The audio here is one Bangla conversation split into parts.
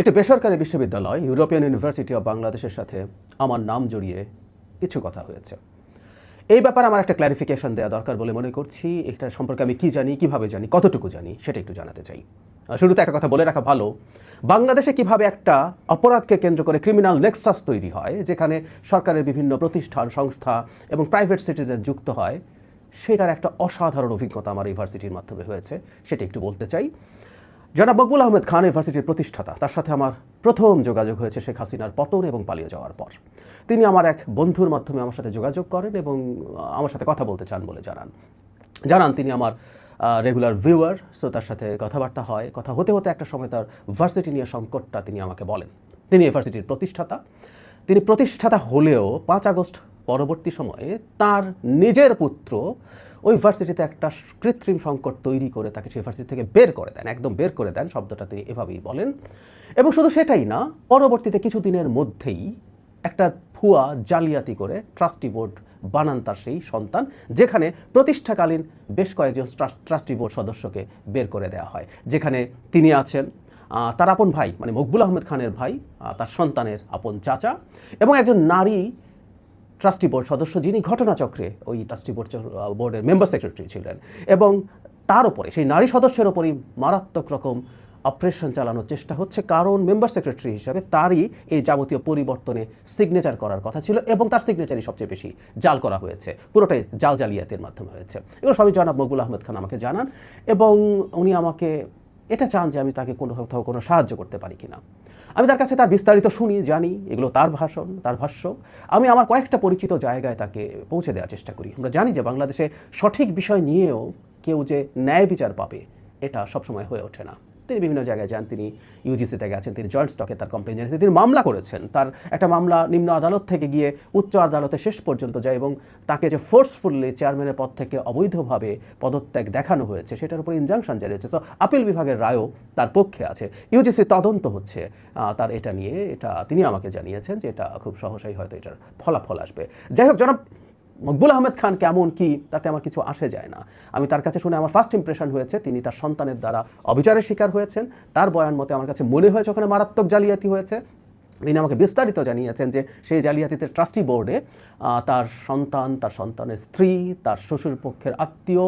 একটি বেসরকারি বিশ্ববিদ্যালয়, ইউরোপিয়ান ইউনিভার্সিটি অফ বাংলাদেশের সাথে আমার নাম জড়িয়ে কিছু কথা হয়েছে। এই ব্যাপারে আমার একটা ক্ল্যারিফিকেশন দেওয়া দরকার বলে মনে করছি। এটা সম্পর্কে আমি কি জানি, কীভাবে জানি, কতটুকু জানি, সেটা একটু জানাতে চাই। শুরুতে একটা কথা বলে রাখা ভালো, বাংলাদেশে কীভাবে একটা অপরাধকে কেন্দ্র করে ক্রিমিনাল নেক্সাস তৈরি হয়, যেখানে সরকারের বিভিন্ন প্রতিষ্ঠান, সংস্থা এবং প্রাইভেট সিটিজেন যুক্ত হয়, সেটার একটা অসাধারণ অভিজ্ঞতা আমার ইউনিভার্সিটির মাধ্যমে হয়েছে, সেটা একটু বলতে চাই। জনাব মকবুল আহমেদ খান ইউনিভার্সিটির প্রতিষ্ঠাতা। তার সাথে আমার প্রথম যোগাযোগ হয়েছে শেখ হাসিনার পতন এবং পালিয়ে যাওয়ার পর। তিনি আমার এক বন্ধুর মাধ্যমে আমার সাথে যোগাযোগ করেন এবং আমার সাথে কথা বলতে চান বলে জানান। জানান তিনি আমার রেগুলার ভিউয়ার সো তার সাথে কথাবার্তা হয়। কথা হতে হতে একটা সময় তার ভার্সিটি নিয়ে সংকটটা তিনি আমাকে বলেন। তিনি ইউনিভার্সিটির প্রতিষ্ঠাতা। তিনি প্রতিষ্ঠাতা হলেও পাঁচ আগস্ট পরবর্তী সময়ে তার নিজের পুত্র ওই ভার্সিটিতে একটা কৃত্রিম সংকট তৈরি করে তাকে সেই ভার্সিটি থেকে বের করে দেন, একদম বের করে দেন, শব্দটা তিনি এভাবেই বলেন। এবং শুধু সেটাই না, পরবর্তীতে কিছুদিনের মধ্যেই একটা ভুয়া জালিয়াতি করে ট্রাস্টি বোর্ড বানান তার সেই সন্তান, যেখানে প্রতিষ্ঠাকালীন বেশ কয়েকজন ট্রাস্টি বোর্ড সদস্যকে বের করে দেওয়া হয়। যেখানে তিনি আছেন তার আপন ভাই মানে মকবুল আহমেদ খানের ভাই তার সন্তানের আপন চাচা এবং একজন নারী ট্রাস্টি বোর্ড সদস্য যিনি ঘটনাচক্রে ওই ট্রাস্টি বোর্ড বোর্ডের মেম্বার সেক্রেটারি ছিলেন এবং তার উপরে, সেই নারী সদস্যের ওপরই মারাত্মক রকম অপারেশন চালানোর চেষ্টা হচ্ছে, কারণ মেম্বার সেক্রেটারি হিসাবে তারই এই যাবতীয় পরিবর্তনে সিগনেচার করার কথা ছিল এবং তার সিগনেচারই সবচেয়ে বেশি জাল করা হয়েছে, পুরোটাই জাল জালিয়াতের মাধ্যমে হয়েছে। এগুলো সবই জনাব মকবুল আহমেদ খান আমাকে জানান এবং উনি আমাকে এটা চান যে আমি তাকে কোনো কোথাও কোনো সাহায্য করতে পারি কিনা। আমি তার কাছে তার বিস্তারিত শুনি, জানি, এগুলো তার ভাষণ, তার ভাষ্য। আমি আমার কয়েকটা পরিচিত জায়গায় তাকে পৌঁছে দেওয়ার চেষ্টা করি। আমরা জানি যে বাংলাদেশে সঠিক বিষয় নিয়েও কেউ যে ন্যায় বিচার পাবে, এটা সবসময় হয়ে ওঠে না। তিনি বিভিন্ন জায়গায় যান, তিনি ইউজিসিতে গেছেন, তিনি জয়েন্ট স্টকে তার কমপ্লেন জানিয়েছেন, তিনি মামলা করেছেন। তার একটা মামলা নিম্ন আদালত থেকে গিয়ে উচ্চ আদালতে শেষ পর্যন্ত যায় এবং তাকে যে ফোর্সফুললি চেয়ারম্যানের পদ থেকে অবৈধভাবে পদত্যাগ দেখানো হয়েছে, সেটার উপর ইনজাংশন জানিয়েছে। তো আপিল বিভাগের রায়ও তার পক্ষে আছে। ইউজিসি তদন্ত হচ্ছে তার এটা নিয়ে, এটা তিনি আমাকে জানিয়েছেন যে এটা খুব সহসাই হয়তো এটার ফলাফল আসবে। যাই হোক, জনাব মকবুল আহমেদ খান কেমন কি, তাতে আমার কিছু আসে যায় না। আমি তার কাছে শুনে আমার ফার্স্ট ইমপ্রেশন হয়েছে, তিনি তার সন্তানের দ্বারা অবিচারের শিকার হয়েছেন। তার বয়ান মতে আমার কাছে মনে হয়েছে ওখানে মারাত্মক জালিয়াতি হয়েছে। তিনি আমাকে বিস্তারিত জানিয়েছেন যে সেই জালিয়াতিতে ট্রাস্টি বোর্ডে তার সন্তান, তার সন্তানের স্ত্রী, তার শ্বশুর পক্ষের আত্মীয়,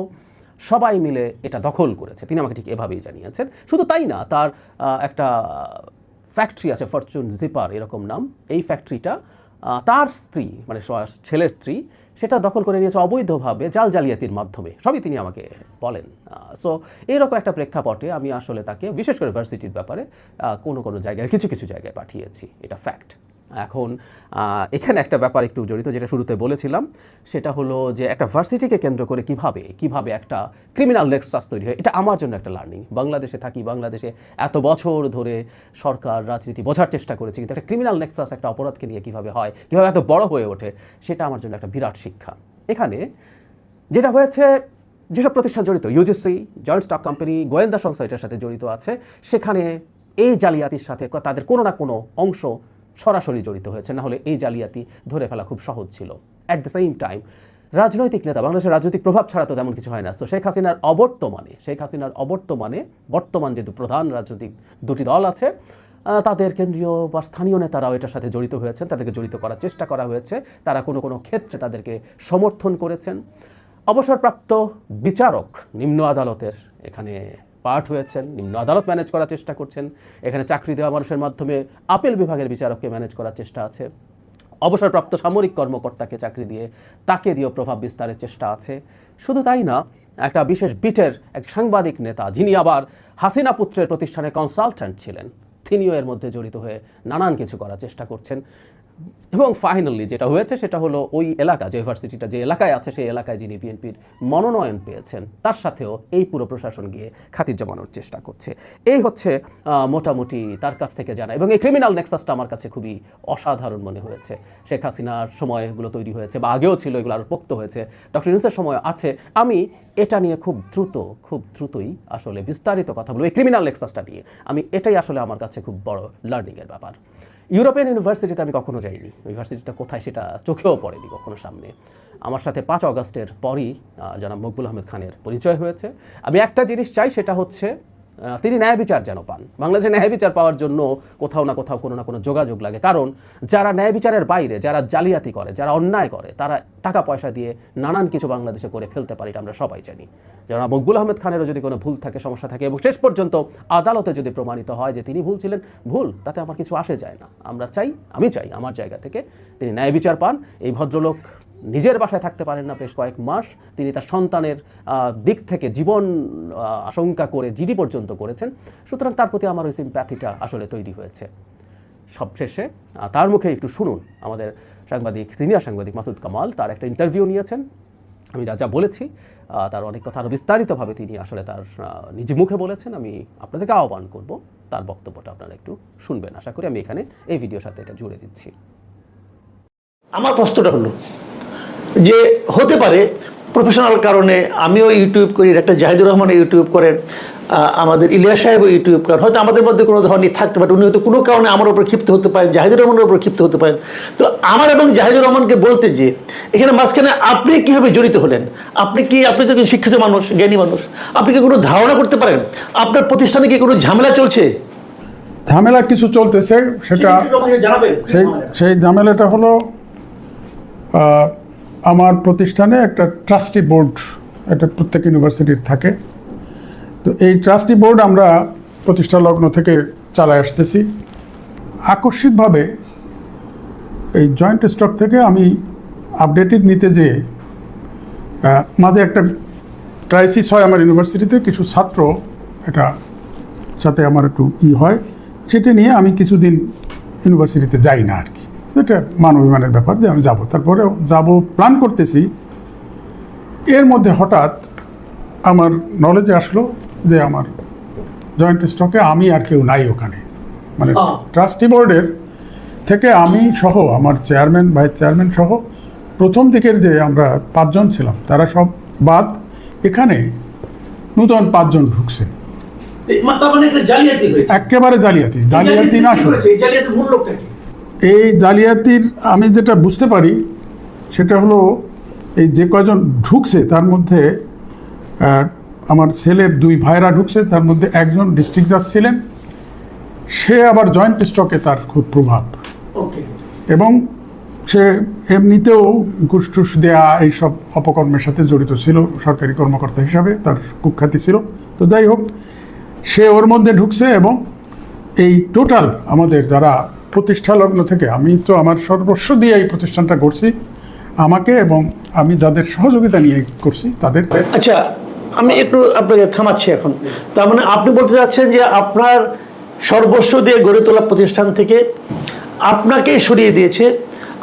সবাই মিলে এটা দখল করেছে। তিনি আমাকে ঠিক এভাবেই জানিয়েছেন। শুধু তাই না, তার একটা ফ্যাক্টরি আছে ফরচুন জিপার এরকম নাম। এই ফ্যাক্টরিটা তার স্ত্রী মানে ছেলের স্ত্রী সেটা দখল করে নিয়েছে অবৈধভাবে জাল জালিয়াতির মাধ্যমে। সবই তিনি আমাকে বলেন। সো এইরকম একটা প্রেক্ষাপটে আমি আসলে তাকে, বিশেষ করে ভার্সিটির ব্যাপারে কোনো কোনো জায়গায়, কিছু কিছু জায়গায় পাঠিয়েছি। এটা ফ্যাক্ট এখন এখানে একটা ব্যাপার একটু জড়িত যেটা শুরুতে বলেছিলাম, সেটা হলো যে একটা ভার্সিটিকে কেন্দ্র করে কীভাবে কীভাবে একটা ক্রিমিনাল নেক্সাস তৈরি হয়, এটা আমার জন্য একটা লার্নিং বাংলাদেশে থাকি, বাংলাদেশে এত বছর ধরে সরকার রাজনীতি বোঝার চেষ্টা করেছে, কিন্তু একটা ক্রিমিনাল নেক্সাস একটা অপরাধকে নিয়ে কীভাবে হয়, কীভাবে এত বড় হয়ে ওঠে, সেটা আমার জন্য একটা বিরাট শিক্ষা। এখানে যেটা হয়েছে, যেসব প্রতিষ্ঠান জড়িত ইউজিসি জয়েন্ট স্টক কোম্পানি গোয়েন্দা সংস্থা এটার সাথে জড়িত আছে, সেখানে এই জালিয়াতির সাথে তাদের কোনো না কোনো অংশ সরাসরি জড়িত হয়েছে না হলে এই জালিয়াতি ধরে ফেলা খুব সহজ ছিল। অ্যাট দ্য সেম টাইম রাজনৈতিক নেতা, বাংলাদেশের রাজনৈতিক প্রভাব ছাড়া তো তেমন কিছু হয় না। তো শেখ হাসিনার অবর্তমানে, শেখ হাসিনার অবর্তমানে বর্তমান যে প্রধান রাজনৈতিক দুটি দল আছে তাদের কেন্দ্রীয় বা স্থানীয় নেতারাও এটার সাথে জড়িত হয়েছেন, তাদেরকে জড়িত করার চেষ্টা করা হয়েছে। তারা কোনো কোনো ক্ষেত্রে তাদেরকে সমর্থন করেছেন। অবসরপ্রাপ্ত বিচারক নিম্ন আদালতের এখানে পার্ট হয়েছেন, নিম্ন আদালত ম্যানেজ করার চেষ্টা করছেন, এখানে চাকরি দেওয়া মানুষের মাধ্যমে আপিল বিভাগের বিচারককে ম্যানেজ করার চেষ্টা আছে, অবসরপ্রাপ্ত সামরিক কর্মকর্তাকে চাকরি দিয়ে তাকে দিয়েও প্রভাব বিস্তারের চেষ্টা আছে, শুধু তাই না, একটা বিশেষ বিটের এক সাংবাদিক নেতা, যিনি আবার হাসিনা পুত্রের প্রতিষ্ঠানে কনসালট্যান্ট ছিলেন, তিনিও এর মধ্যে জড়িত হয়ে নানান কিছু করার চেষ্টা করছেন। এবং ফাইনালি যেটা হয়েছে সেটা হলো ওই এলাকা, যে ইউনিভার্সিটিটা যে এলাকায় আছে সেই এলাকায় যিনি বিএনপির মনোনয়ন পেয়েছেন, তার সাথেও এই পুরো প্রশাসন গিয়ে খাতির জমানোর চেষ্টা করছে। এই হচ্ছে মোটামুটি তার কাছ থেকে জানা। এবং এই ক্রিমিনাল নেক্সাসটা আমার কাছে খুবই অসাধারণ মনে হয়েছে। শেখ হাসিনার সময় এগুলো তৈরি হয়েছে, বা আগেও ছিল, এগুলো আরও পোক্ত হয়েছে। ডক্টর ইউনুসের সময় আছে। আমি এটা নিয়ে খুব দ্রুত, খুব দ্রুতই আসলে বিস্তারিত কথা বলব, এই ক্রিমিনাল নেক্সাসটা নিয়ে। আমি এটাই আসলে আমার কাছে খুব বড় লার্নিংয়ের ব্যাপার। ইউরোপিয়ান ইউনিভার্সিটিতে আমি কখনো যাইনি। ইউনিভার্সিটিটা কোথায় সেটা চোখেও পড়েনি কখনো সামনে। আমার সাথে পাঁচ অগস্টের পরই জনাব মকবুল আহমেদ খানের পরিচয় হয়েছে। আমি একটা জিনিস চাই, সেটা হচ্ছে তিনি ন্যায় বিচার যেন পান। বাংলাদেশে ন্যায় বিচার পাওয়ার জন্য কোথাও না কোথাও কোনো না কোনো যোগাযোগ লাগে। কারণ যারা ন্যায় বিচারের বাইরে, যারা জালিয়াতি করে, যারা অন্যায় করে, তারা টাকা পয়সা দিয়ে নানান কিছু বাংলাদেশে করে ফেলতে পারে এটা আমরা সবাই জানি। যারা মকবুল আহমেদ খানেরও যদি কোনো ভুল থাকে, সমস্যা থাকে এবং শেষ পর্যন্ত আদালতে যদি প্রমাণিত হয় যে তিনি ভুল ছিলেন, ভুল, তাতে আমার কিছু আসে যায় না। আমরা চাই, আমি চাই আমার জায়গা থেকে তিনি ন্যায় বিচার পান। এই ভদ্রলোক নিজের বাসায় থাকতে পারেন না বেশ কয়েক মাস। তিনি তার সন্তানের দিক থেকে জীবন আশঙ্কা করে জিডি পর্যন্ত করেছেন। সুতরাং তার প্রতি আমার ওই সিম্প্যাথিটা আসলে তৈরি হয়েছে। সবশেষে তার মুখে একটু শুনুন। আমাদের সাংবাদিক, সিনিয়র সাংবাদিক মাসুদ কামাল তার একটা ইন্টারভিউ নিয়েছেন। আমি যা যা বলেছি তার অনেক কথা আরও বিস্তারিতভাবে তিনি আসলে তার নিজ মুখে বলেছেন। আমি আপনাদেরকে আহ্বান করব, তার বক্তব্যটা আপনারা একটু শুনবেন। আশা করি আমি এখানে এই ভিডিওর সাথে এটা জুড়ে দিচ্ছি। আমার প্রশ্নটা হলো যে হতে পারে প্রফেশনাল কারণে আমিও ইউটিউব করি একটা জাহিদুর রহমান ইউটিউব করেন আমাদের ইলিয়া সাহেবও ইউটিউব করেন। হয়তো আমাদের মধ্যে কোনো ধরনের থাকতে পারে উনি হয়তো কোনো কারণে আমার উপর ক্ষিপ্ত হতে পারেন জাহিদুর রহমানের উপর ক্ষিপ্ত হতে পারেন। তো আমার এবং জাহিদুর রহমানকে বলতে যে এখানে মাঝখানে আপনি কীভাবে জড়িত হলেন? আপনি কি আপনি তো শিক্ষিত মানুষ জ্ঞানী মানুষ আপনি কি কোনো ধারণা করতে পারেন? আপনার প্রতিষ্ঠানে কি কোনো ঝামেলা চলছে? ঝামেলা কিছু চলতেছে সেটা সেই সেই ঝামেলাটা হলো আমার প্রতিষ্ঠানে একটা ট্রাস্টি বোর্ড একটা প্রত্যেক ইউনিভার্সিটির থাকে। তো এই ট্রাস্টি বোর্ড আমরা প্রতিষ্ঠা লগ্ন থেকে চালায় আসতেছি। আকস্মিকভাবে এই জয়েন্ট স্টক থেকে আমি আপডেটেড নিতে যেয়ে মাঝে একটা ক্রাইসিস হয় আমার ইউনিভার্সিটিতে কিছু ছাত্র এটা সাথে আমার একটু ই হয়, সেটা নিয়ে আমি কিছুদিন ইউনিভার্সিটিতে যাই না আর কি। এটা মানবিমানের ব্যাপার যে আমি যাব। তারপরে যাব প্ল্যান করতেছি। এর মধ্যে হঠাৎ আমার নলেজে আসলো যে আমার জয়েন্ট স্টকে আমি আর কেউ নাই ওখানে। মানে ট্রাস্টি বোর্ডের থেকে আমি সহ আমার চেয়ারম্যান ভাইস চেয়ারম্যান সহ প্রথম দিকের যে আমরা পাঁচজন ছিলাম তারা সব বাদ এখানে নূতন পাঁচজন ঢুকছে। মানে একেবারে জালিয়াতি। জালিয়াতি না শুধু এই জালিয়াতির আমি যেটা বুঝতে পারি সেটা হলো এই যে কয়জন ঢুকছে তার মধ্যে আমার ছেলের দুই ভাইরা ঢুকছে তার মধ্যে একজন ডিস্ট্রিক্ট জাজ ছিলেন। সে আবার জয়েন্ট স্টকে তার খুব প্রভাব। ওকে। এবং সে এমনিতেও ঘুষ টুস দেয়া এইসব অপকর্মের সাথে জড়িত ছিল সরকারি কর্মকর্তা হিসাবে তার কুখ্যাতি ছিল। তো যাই হোক সে ওর মধ্যে ঢুকছে এবং এই টোটাল আমাদের যারা প্রতিষ্ঠা লগ্ন থেকে আমি তো আমার সর্বস্ব দিয়ে এই প্রতিষ্ঠানটা করছি। আমাকে এবং আমি যাদের সহযোগিতা নিয়ে করছি, তাদের আচ্ছা আমি একটু আপনাকে থামাচ্ছি এখন। তার মানে আপনি বলতে চাচ্ছেন যে আপনার সর্বস্ব দিয়ে গড়ে তোলা প্রতিষ্ঠান থেকে আপনাকে সরিয়ে দিয়েছে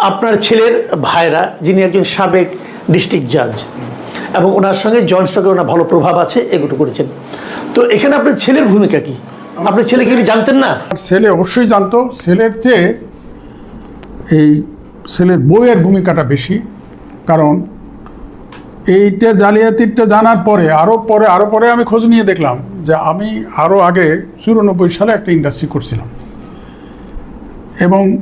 আপনার ছেলের ভাইরা, যিনি একজন সাবেক ডিস্ট্রিক্ট জাজ, এবং ওনার সঙ্গে জয়েন্ট স্টকে ওনার ভালো প্রভাব আছে, এগুলো করেছেন। তো এখানে আপনার ছেলের ভূমিকা কি? আপনার ছেলে কি জানতেন না? ছেলে অবশ্যই জানতো। ছেলের চেয়ে এই ছেলের বইয়ের ভূমিকাটা বেশি। কারণ এইটা জালিয়াতিটা জানার পরে আরও পরে আরও পরে আমি খোঁজ নিয়ে দেখলাম যে আমি আরও আগে চুরানব্বই সালে একটা ইন্ডাস্ট্রি করছিলাম। এবং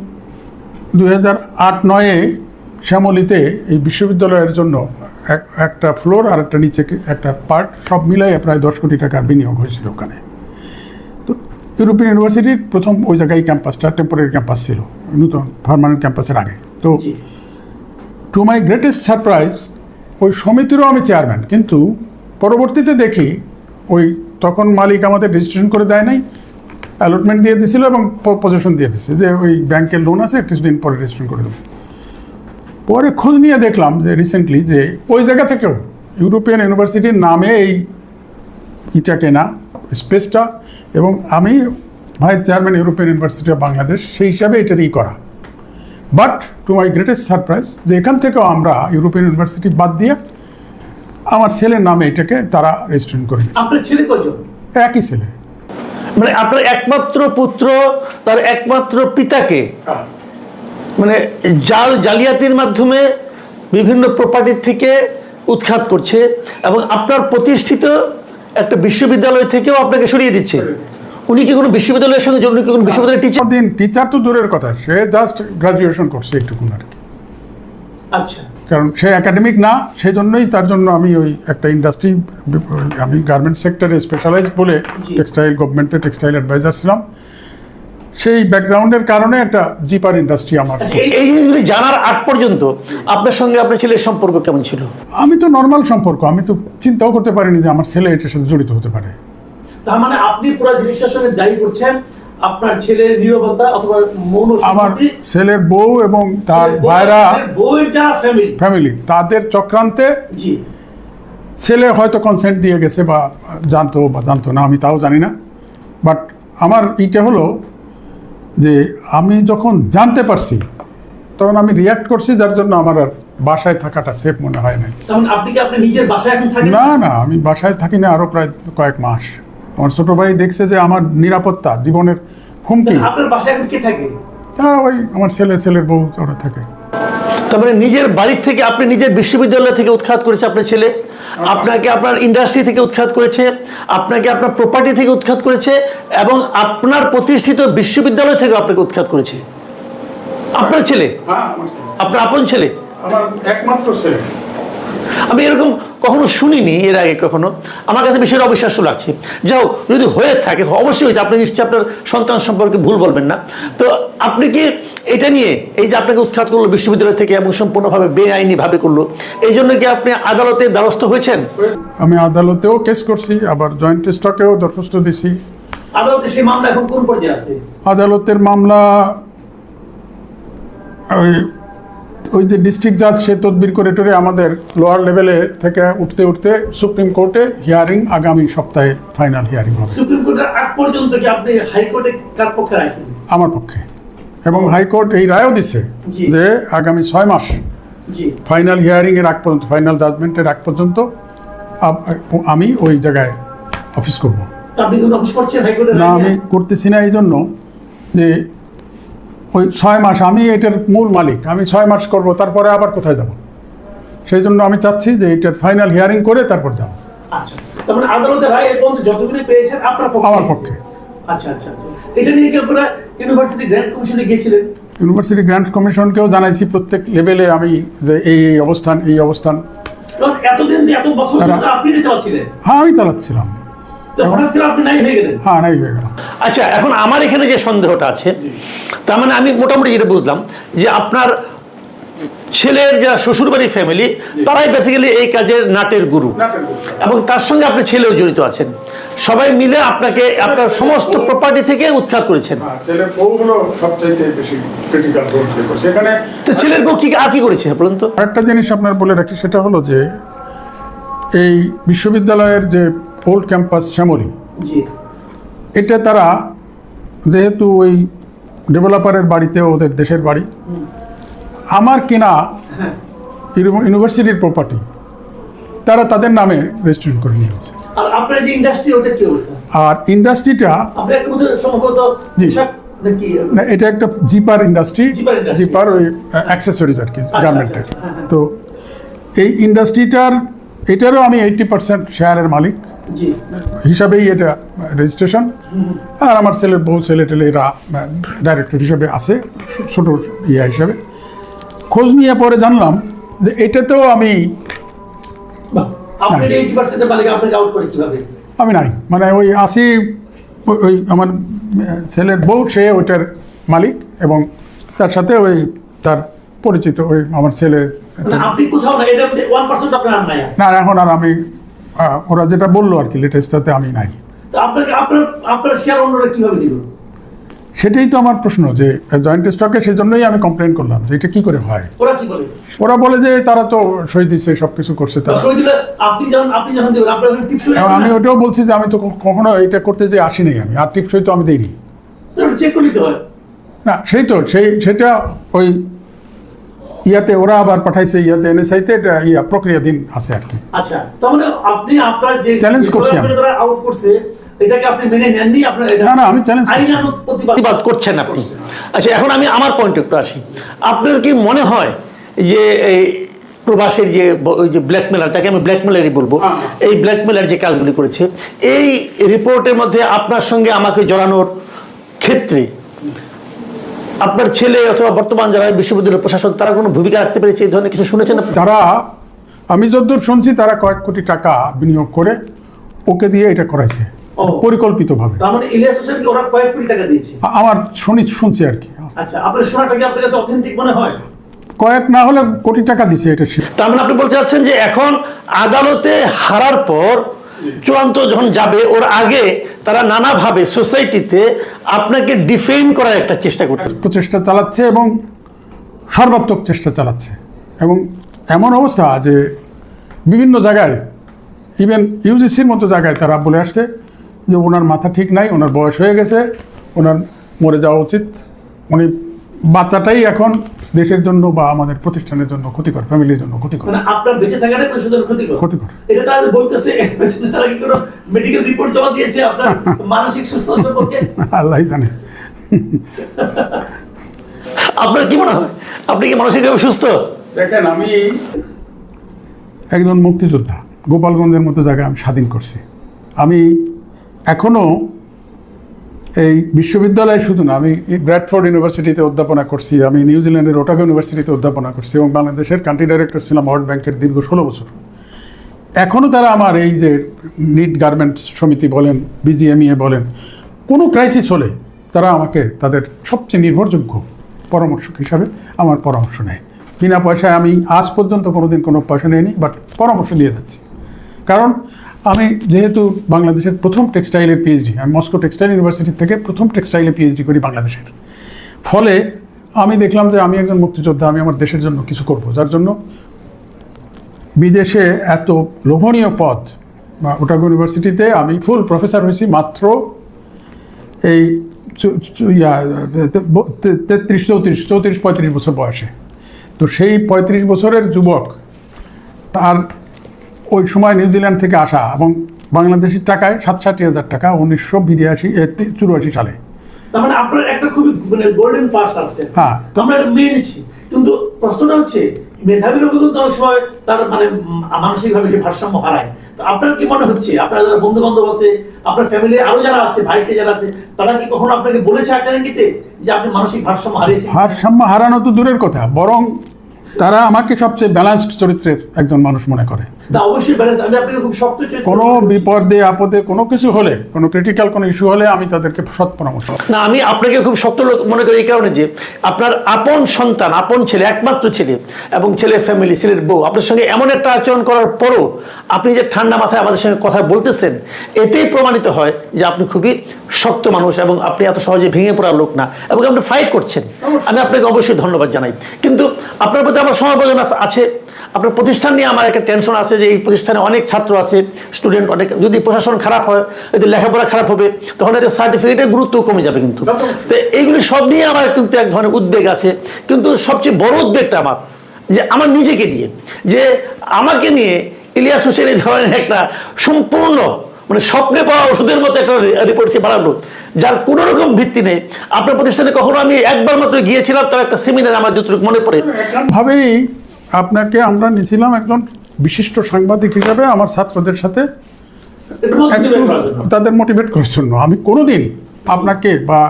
দুই হাজার আট নয়ে শ্যামলিতে এই বিশ্ববিদ্যালয়ের জন্য এক- একটা ফ্লোর আর একটা নিচে একটা পার্ট সব মিলাই প্রায় দশ কোটি টাকা বিনিয়োগ হয়েছিল ওখানে। ইউরোপিয়ান ইউনিভার্সিটির প্রথম ওই জায়গায় ক্যাম্পাসটা টেম্পোরারি ক্যাম্পাস ছিল নতুন পার্মানেন্ট ক্যাম্পাসের আগে। তো টু মাই গ্রেটেস্ট সারপ্রাইজ ওই সমিতিরও আমি চেয়ারম্যান কিন্তু পরবর্তীতে দেখি ওই তখন মালিক আমাদের রেজিস্ট্রেশন করে দেয় নাই অ্যালটমেন্ট দিয়ে দিছিল এবং পজিশন দিয়ে দিচ্ছে যে ওই ব্যাংকের লোন আছে কিছুদিন পরে রেজিস্ট্রেশন করে দিচ্ছে পরে খোঁজ নিয়ে দেখলাম যে রিসেন্টলি যে ওই জায়গা থেকেও ইউরোপিয়ান ইউনিভার্সিটির নামে এই ইটা কেনা স্পেসটা এবং আমি vice chairman European University of Bangladesh সেই হিসাবে এটার ই করা। But to my greatest surprise যে এখান থেকেও আমরা ইউরোপিয়ান ইউনিভার্সিটি বাদ দিয়ে আমার ছেলের নামে এটাকে তারা রেজিস্ট্রেশন করে আপনার ছেলে কজন একই ছেলে। মানে আপনার একমাত্র পুত্র তার একমাত্র পিতাকে? মানে জাল জালিয়াতির মাধ্যমে বিভিন্ন প্রপার্টির থেকে উৎখাত করছে এবং আপনার প্রতিষ্ঠিত একটা বিশ্ববিদ্যালয় থেকেও আপনাকে সরিয়ে দিচ্ছে। উনি কি কোনো বিশ্ববিদ্যালয়ের সঙ্গে জরুরি কি কোনো বিশ্ববিদ্যালয়ের টিচার দিন টিচার তো দূরের কথা সে জাস্ট গ্রাজুয়েশন করছে একটুকুন আর কি। আচ্ছা। কারণ সে একাডেমিক না সেই জন্যই তার জন্য আমি ওই একটা ইন্ডাস্ট্রি আমি গার্মেন্ট সেক্টরে স্পেশালাইজ বলে টেক্সটাইল গভর্নমেন্টের টেক্সটাইল অ্যাডভাইজার ছিলাম। সেই ব্যাকগ্রাউন্ডের কারণে একটা জিপার ইন্ডাস্ট্রি আমার এই এই জিনিসগুলি জানার আগ পর্যন্ত আপনার সঙ্গে আপনার ছেলের সম্পর্ক কেমন ছিল? আমি তো নর্মাল সম্পর্ক আমি তো চিন্তাও করতে পারিনি যে আমার ছেলে এটার সাথে জড়িত হতে পারে। তার মানে আপনি পুরো জিনিসটার সঙ্গে দায়ী করছেন আপনার ছেলের নিরবতা অথবা মৌন আমার ছেলের বউ এবং তার ভাইরা ফ্যামিলি ফ্যামিলি তাদের চক্রান্তে জি। ছেলে হয়তো কনসেন্ট দিয়ে গেছে বা জানতো বা জানতো না আমি তাও জানি না। বাট আমার ইটা হলো যে আমি যখন জানতে পারছি তখন আমি রিয়াক্ট করছি যার জন্য আমার আর বাসায় থাকাটা সেফ মনে হয় নাই। থাকেন? না না আমি বাসায় থাকি না আরও প্রায় কয়েক মাস। আমার ছোট ভাই দেখছে যে আমার নিরাপত্তা জীবনের হুমকি। আপনার বাসায় এখন কে থাকে? তা ওই আমার ছেলে ছেলের বউ ওরা থাকে। তার মানে নিজের বাড়ির থেকে আপনি নিজের বিশ্ববিদ্যালয় থেকে উৎখাত করেছে আপনার ছেলে আপনাকে আপনার ইন্ডাস্ট্রি থেকে উৎখাত করেছে আপনাকে আপনার প্রপার্টি থেকে উৎখাত করেছে এবং আপনার প্রতিষ্ঠিত বিশ্ববিদ্যালয় থেকে আপনাকে উৎখাত করেছে। আপনার ছেলে? আপনার আপন ছেলে? একমাত্র ছেলে। আমি এরকম কখনো শুনিনি এর আগে কখনো। আমার কাছে বিষয়টা অবিশ্বাস্য লাগছে। যাও যদি হয়ে থাকে অবশ্যই হয়েছে। আপনি নিশ্চয়ই আপনার সন্তান সম্পর্কে ভুল বলবেন না। তো আপনি কি এটা নিয়ে এই যে আপনাকে উৎখাত করল বিশ্ববিদ্যালয় থেকে এবং সম্পূর্ণভাবে বেআইনিভাবে করল এই জন্য কি আপনি আদালতে দ্বারস্থ হয়েছেন? আমি আদালতেও কেস করছি আবার জয়েন্ট স্টকেও দরখাস্ত দিছি। আদালতে সেই মামলা এখন কোন পর্যায়ে আছে? আদালতের মামলা ওই ওই যে ডিস্ট্রিক্ট জাজ সে তদবির করে টরে আমাদের লোয়ার লেভেলে থেকে উঠতে উঠতে সুপ্রিম কোর্টে হিয়ারিং আগামী সপ্তাহে ফাইনাল হিয়ারিং হবে। সুপ্রিম কোর্টের আগ পর্যন্ত কি আপনি হাইকোর্টে কার পক্ষে রাখছেন আমার পক্ষে। এবং হাইকোর্ট এই রায়ও দিছে যে আগামী ছয় মাস ফাইনাল হিয়ারিং এর আগ পর্যন্ত ফাইনাল জাজমেন্টের আগ পর্যন্ত আমি ওই জায়গায় অফিস করব। না আমি করতেছি না এই জন্য যে ওই ছয় মাস আমি এটার মূল মালিক আমি ছয় মাস করব তারপরে আবার কোথায় যাব? সেই জন্য আমি চাচ্ছি যে এটার ফাইনাল হিয়ারিং করে তারপর যাব। আচ্ছা তার মানে আদালতের রায় এর পর্যন্ত যতগুলি পেয়েছেন আপনার পক্ষে? আমার পক্ষে। আচ্ছা আচ্ছা আচ্ছা। এটা নিয়ে কি আপনারা ইউনিভার্সিটি গ্র্যান্ড কমিশনে গিয়েছিলেন? ইউনিভার্সিটি গ্র্যান্ট কমিশনকেও জানাইছি প্রত্যেক লেভেলে আমি যে এই এই অবস্থান এই অবস্থান। এতদিন যে এত বছর ধরে আপনি চালাচ্ছিলেন। হ্যাঁ আমি চালাচ্ছিলাম। তো হঠাৎ করে আপনি নাই হয়ে গেলেন? নাই গেলাম। আচ্ছা এখন আমার এখানে যে সন্দেহটা আছে তার মানে আমি মোটামুটি যেটা বুঝলাম যে আপনার ছেলের যা শ্বশুরবাড়ির ফ্যামিলি তারাই বেসিক্যালি এই কাজের নাটের গুরু এবং তার সঙ্গে আপনার ছেলেও জড়িত আছেন। সবাই মিলে আপনাকে আপনার সমস্ত প্রপার্টি থেকে উৎখাত করেছেন। তো ছেলের বউ কি আর কি করেছে বলুন তো? আরেকটা জিনিস আপনার বলে রাখি সেটা হলো যে এই বিশ্ববিদ্যালয়ের যে ওল্ড ক্যাম্পাস শ্যামলী এটা তারা যেহেতু ওই ডেভেলপারের বাড়িতে ওদের দেশের বাড়ি আমার কেনা ইউনিভার্সিটির প্রপার্টি তারা তাদের নামে রেজিস্ট্রেশন করে নিয়েছে। আর আপনার যে ইন্ডাস্ট্রি ওটা কি অবস্থা? আর ইন্ডাস্ট্রিটা সম্ভবত জি। না, এটা একটা জিপার ইন্ডাস্ট্রি জিপার ওই অ্যাক্সেসরিজ আর কি গার্মেন্টের আচ্ছা, হ্যাঁ, হ্যাঁ। তো এই ইন্ডাস্ট্রিটার এটারও আমি এইটটি পার্সেন্ট শেয়ারের মালিক। হিসাবেই এটা রেজিস্ট্রেশন আর আমার ছেলের বউ ছেলে টেলে এরা ডাইরেক্টর হিসাবে আছে ছোটো ইয়া হিসাবে। খোঁজ নিয়ে পরে জানলাম যে এটাতেও আমি আউট করে কীভাবে? আমি নাই। মানে ওই আসি ওই- আমার ছেলের বউ সে ওইটার মালিক এবং তার সাথে ওই তার পরিচিত ওই আমার ছেলে। মানে না এটা এখন আর আমি ওরা যেটা বলল আর কি লেটেস্টটাতে আমি নাই। তো আপনার আপনার শেয়ার অন্যরা কীভাবে নিল? সেটাই তো আমার প্রশ্ন যে জয়েন্ট স্টকে সেই জন্যই আমি কমপ্লেন করলাম যে এটা কি করে হয়। ওরা কি বলে? ওরা বলে যে তারা তো সই দিচ্ছে সব কিছু করছে তারা। আপনি যখন আপনি যখন দেবেন আপনার ওখানে টিপস এবং আমি ওটাও বলছি যে আমি তো কখনো এটা করতে যে আসিনি আমি আর টিপসই তো আমি দিইনি। চেক করে নিতে হয়। না সেই তো সেই সেটা ওই ইয়াতে ওরা আবার পাঠাইছে ইয়াতে এনএসআইতে এটা ইয়া প্রক্রিয়াধীন আছে আর কি। আচ্ছা তার মানে আপনি আপনার যে Challenge করছি আমি। আউট করছে এটাকে আপনি মেনে নেননি আপনার না, না, আমি করছি। আইনানুগ প্রতিবাদ করছেন আপনি আচ্ছা এখন আমি আমার পয়েন্টে একটু আসি আপনার কি মনে হয় যে এই প্রবাসের যে যে ব্ল্যাকমেলার তাকে আমি ব্ল্যাকমেলারই বলব হ্যাঁ, এই ব্ল্যাকমেলার যে কাজগুলি করেছে এই রিপোর্টের মধ্যে আপনার সঙ্গে আমাকে জড়ানোর ক্ষেত্রে আপনার ছেলে অথবা বর্তমান যারা বিশ্ববিদ্যালয়ের প্রশাসন তারা কোনো ভূমিকা রাখতে পেরেছে এই ধরনের কিছু শুনেছেন আপনি? তারা আমি যতদূর শুনছি তারা কয়েক কোটি টাকা বিনিয়োগ করে ওকে দিয়ে এটা করাইছে ও। পরিকল্পিতভাবে। তার মানে ইলিয়াস হোসেনকে ওরা কয়েক কোটি টাকা দিয়েছে? আমার শুনি শুনছি আর কি। আচ্ছা আপনার শোনাটা কি আপনার কাছে অথেন্টিক মনে হয়? কয়েক না হলে কোটি টাকা দিছে এটা তার মানে আপনি বলতে চাচ্ছেন যে এখন আদালতে হারার পর চূড়ান্ত যখন যাবে ওর আগে তারা নানাভাবে সোসাইটিতে আপনাকে ডিফেন্ড করার একটা চেষ্টা করতে প্রচেষ্টা চালাচ্ছে এবং সর্বাত্মক চেষ্টা চালাচ্ছে। এবং এমন অবস্থা যে বিভিন্ন জায়গায় ইভেন ইউজিসির মতো জায়গায় তারা বলে আসছে যে ওনার মাথা ঠিক নাই ওনার বয়স হয়ে গেছে ওনার মরে যাওয়া উচিত। উনি বাচ্চাটাই এখন দেশের জন্য বা আমাদের প্রতিষ্ঠানের জন্য ক্ষতিকর ফ্যামিলির জন্য ক্ষতিকর। মানে আপনার বেঁচে থাকাটাই পরিষদের ক্ষতিকর। ক্ষতিকর। এটা তারা বলতেছে তারা কি কোনো মেডিকেল রিপোর্ট জমা দিয়েছে আপনার মানসিক সুস্থ সম্পর্কে? আল্লাহ জানে। আপনার কি মনে হয়? আপনি কি মানসিকভাবে সুস্থ? দেখেন আমি একজন মুক্তিযোদ্ধা গোপালগঞ্জের মতো জায়গায় আমি স্বাধীন করছি। আমি এখনও এই বিশ্ববিদ্যালয়ে শুধু না, আমি ব্র্যাডফোর্ড ইউনিভার্সিটিতে অধ্যাপনা করছি, আমি নিউজিল্যান্ডের ওটাগো ইউনিভার্সিটিতে অধ্যাপনা করছি এবং বাংলাদেশের কান্ট্রি ডাইরেক্টর ছিলাম ওয়ার্ল্ড ব্যাংকের দীর্ঘ ষোলো বছর। এখনও তারা আমার এই যে নিট গার্মেন্টস সমিতি বলেন বিজিএমইএ বলেন, কোনো ক্রাইসিস হলে তারা আমাকে তাদের সবচেয়ে নির্ভরযোগ্য পরামর্শক হিসাবে আমার পরামর্শ নেয়। বিনা পয়সায় আমি আজ পর্যন্ত কোনোদিন কোনো পয়সা নেইনি বাট পরামর্শ দিয়ে যাচ্ছি। কারণ আমি যেহেতু বাংলাদেশের প্রথম টেক্সটাইলের পিএইচডি আমি মস্কো টেক্সটাইল ইউনিভার্সিটি থেকে প্রথম টেক্সটাইলে পিএইচডি করি বাংলাদেশের। ফলে আমি দেখলাম যে আমি একজন মুক্তিযোদ্ধা, আমি আমার দেশের জন্য কিছু করব। যার জন্য বিদেশে এত লোভনীয় পদ, বা ওটাগো ইউনিভার্সিটিতে আমি ফুল প্রফেসর হয়েছি মাত্র এই তেত্রিশ, চৌত্রিশ চৌত্রিশ, পঁয়ত্রিশ বছর বয়সে। তো সেই পঁয়ত্রিশ বছরের যুবক আর ওই সময় নিউজিল্যান্ড থেকে আসা এবং বাংলাদেশের টাকায় সাতষট্টি হাজার টাকা উনিশশো বিরাশি চুরাশি সালে। তার মানে আপনার একটা খুবই মানে গোল্ডেন পাস্ট আছে। হ্যাঁ। তো আমরা এটা মেনে নিচ্ছি। কিন্তু প্রশ্নটা হচ্ছে মেধাবী লোক কিন্তু অনেক সময় তার মানে মানসিক ভাবে যে ভারসাম্য হারায়। তো আপনার কি মনে হচ্ছে? আপনার যারা বন্ধু বান্ধব আছে আপনার ফ্যামিলি আরও যারা আছে ভাইকে যারা আছে তারা কি কখনো আপনাকে বলেছে আকাঙ্ক্ষিতে যে আপনি মানসিক ভারসাম্য হারিয়েছেন? ভারসাম্য হারানো তো দূরের কথা বরং তারা আমাকে সবচেয়ে ব্যালান্সড চরিত্রের একজন মানুষ মনে করে। অবশ্যই ব্যালেন্স আমি আপনাকে খুব শক্ত কোনো বিপদে আপদে কোনো কিছু হলে কোনো ক্রিটিক্যাল কোনো ইস্যু হলে আমি তাদেরকে সৎ পরামর্শ না আমি আপনাকে খুব শক্ত মনে করি এই কারণে যে আপনার আপন সন্তান আপন ছেলে একমাত্র ছেলে এবং ছেলের ফ্যামিলি ছেলের বউ আপনার সঙ্গে এমন একটা আচরণ করার পরও আপনি যে ঠান্ডা মাথায় আমাদের সঙ্গে কথা বলতেছেন এতেই প্রমাণিত হয় যে আপনি খুবই শক্ত মানুষ এবং আপনি এত সহজে ভেঙে পড়ার লোক না এবং আপনি ফাইট করছেন। আমি আপনাকে অবশ্যই ধন্যবাদ জানাই। কিন্তু আপনার প্রতি আমার সমবেদনা আছে আপনার প্রতিষ্ঠান নিয়ে আমার একটা টেনশন আছে যে এই প্রতিষ্ঠানে অনেক ছাত্র আছে স্টুডেন্ট অনেক। যদি প্রশাসন খারাপ হয় যদি লেখাপড়া খারাপ হবে তখন এদের সার্টিফিকেটের গুরুত্ব কমে যাবে কিন্তু। তো এইগুলি সব নিয়ে আমার কিন্তু এক ধরনের উদ্বেগ আছে। কিন্তু সবচেয়ে বড় উদ্বেগটা আমার যে আমার নিজেকে নিয়ে যে আমাকে নিয়ে ইলিয়াস হোসেন এই ধরনের একটা সম্পূর্ণ মানে স্বপ্নে পাওয়া ওষুধের মতো একটা রিপোর্ট সে বানালো যার কোনো রকম ভিত্তি নেই। আপনার প্রতিষ্ঠানে কখনো আমি একবার মাত্র গিয়েছিলাম তার একটা সেমিনার আমার যতটুকু মনে পড়ে। ভাবেই আপনাকে আমরা নিয়েছিলাম একজন বিশিষ্ট সাংবাদিক হিসাবে আমার ছাত্রদের সাথে একটু। তাদের মোটিভেট করার জন্য। আমি কোনোদিন আপনাকে বা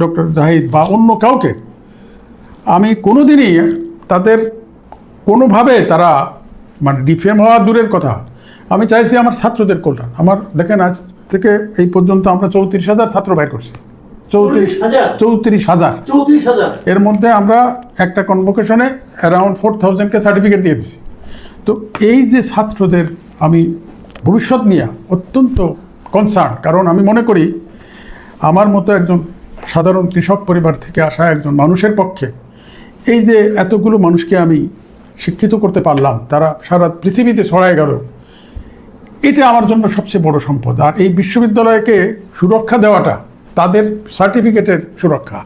ডক্টর জাহিদ বা অন্য কাউকে আমি কোনোদিনই তাদের কোনোভাবে তারা মানে ডিফেম হওয়া দূরের কথা। আমি চাইছি আমার ছাত্রদের কল্যাণ। আমার দেখেন আজ থেকে এই পর্যন্ত আমরা চৌত্রিশ হাজার ছাত্র বাইর করছি। চৌত্রিশ চৌত্রিশ হাজার। চৌত্রিশ হাজার। এর মধ্যে আমরা একটা কনভোকেশনে অ্যারাউন্ড ফোর থাউজেন্ডকে সার্টিফিকেট দিয়ে দিছি। তো এই যে ছাত্রদের আমি ভবিষ্যৎ নিয়ে অত্যন্ত কনসার্ন কারণ আমি মনে করি আমার মতো একজন সাধারণ কৃষক পরিবার থেকে আসা একজন মানুষের পক্ষে এই যে এতগুলো মানুষকে আমি শিক্ষিত করতে পারলাম তারা সারা পৃথিবীতে ছড়ায় গেল এটা আমার জন্য সবচেয়ে বড় সম্পদ। আর এই বিশ্ববিদ্যালয়কে সুরক্ষা দেওয়াটা তাদের সার্টিফিকেটের সুরক্ষা।